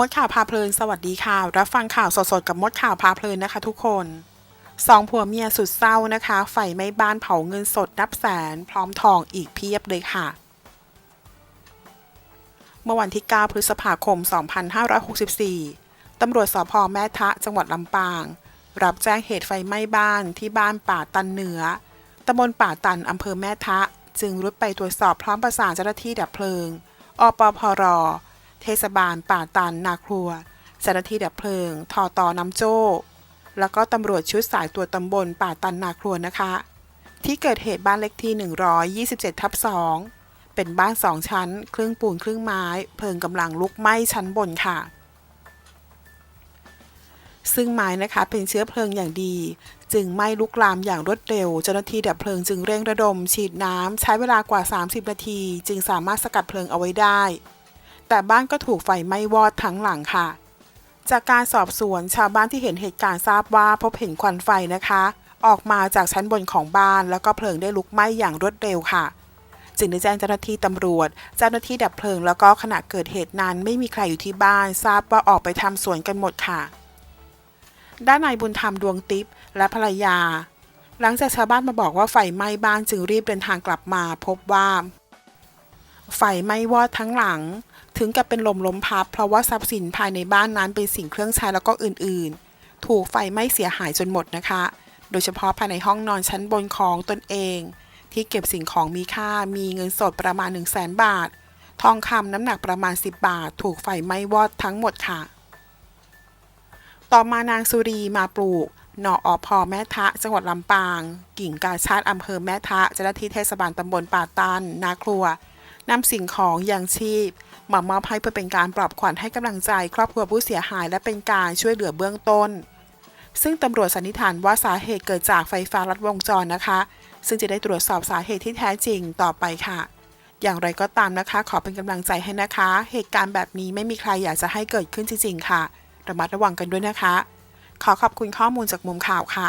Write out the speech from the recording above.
มดข่าวพาเพลินสวัสดีค่ะ รับฟังข่าวสดๆกับมดข่าวพาเพลินนะคะทุกคนสองผัวเมียสุดเศร้านะคะ ไฟไหม้บ้านเผาเงินสดนับแสน พร้อมทองอีกเพียบเลยค่ะ เมื่อวันที่ 9 พฤษภาคม 2564 ตำรวจสพแม่ทะจังหวัดลำปาง รับแจ้งเหตุไฟไหม้บ้านที่บ้านป่าตันเหนือตำบลป่าตันอำเภอแม่ทะ จึงรุดไปตรวจสอบพร้อมประสานเจ้าหน้าที่ดับเพลิงอปพร เทศบาลป่าตันนาครัวเจ้าหน้าที่ดับเพลิงทอตอน้ำโจ้ แล้วก็ตำรวจชุดสายตรวจตำบลป่าตันนาครัวนะคะ ที่เกิดเหตุบ้านเล็กที่ 127 ทับ 2 เป็นบ้านสองชั้น ครึ่งปูนครึ่งไม้ เพลิงกำลังลุกไหม้ชั้นบนค่ะ ซึ่งไม้นะคะเป็นเชื้อเพลิงอย่างดี จึงไหม้ลุกลามอย่างรวดเร็ว เจ้าหน้าที่ดับเพลิงจึงเร่งระดม ฉีดน้ำใช้เวลากว่า 30 นาที จึงสามารถสกัดเพลิงเอาไว้ได้ แต่บ้านก็ถูกไฟไหม้วอดทั้งหลังค่ะ จากการสอบสวนชาวบ้านที่เห็นเหตุการณ์ทราบว่าพบเห็นควันไฟนะคะ ออกมาจากชั้นบนของบ้านแล้วก็เพลิงได้ลุกไหม้อย่างรวดเร็วค่ะ จึงได้แจ้งเจ้าหน้าที่ตำรวจ เจ้าหน้าที่ดับเพลิงแล้วก็ขณะเกิดเหตุนั้นไม่มีใครอยู่ที่บ้าน ทราบว่าออกไปทำสวนกันหมดค่ะ ด้านนายบุญธรรมดวงติปและภรรยาหลังจากชาวบ้านมาบอกว่าไฟไหม้บ้านจึงรีบเดินทางกลับมาพบว่า ไฟไหม้วอดทั้งหลัง ถึงกับเป็นลมล้มพับ เพราะว่าทรัพย์สินภายในบ้านนั้นเป็นสิ่งเครื่องใช้แล้วก็อื่นๆ ถูกไฟไหม้เสียหายจนหมดนะคะ โดยเฉพาะภายในห้องนอนชั้นบนของตนเอง ที่เก็บสิ่งของมีค่ามีเงินสดประมาณ 1 0 0 0 0แบาท ทองคำน้ำหนักประมาณ 10 บาท ถูกไฟไหม้วอดทั้งหมดค่ะ ต่อมานางสุรีมาปลูกหนออพอแม่ทะ จังหวัดลำปาง กิ่งกาชาติอำเภอแม่ทะเจ้าหน้าที่เทศบาลตำบลป่าตัน นาครัว นำสิ่งของอย่างชีพมามอบให้เพื่อเป็นการปลอบขวัญให้กำลังใจ ครอบครัวผู้เสียหายและเป็นการช่วยเหลือเบื้องต้น ซึ่งตำรวจสันนิษฐานว่าสาเหตุเกิดจากไฟฟ้าลัดวงจรนะคะ ซึ่งจะได้ตรวจสอบสาเหตุที่แท้จริงต่อไปค่ะ อย่างไรก็ตามนะคะ ขอเป็นกำลังใจให้นะคะ เหตุการณ์แบบนี้ไม่มีใครอยากจะให้เกิดขึ้นจริงๆค่ะ ระมัดระวังกันด้วยนะคะ ขอขอบคุณข้อมูลจากมุมข่าวค่ะ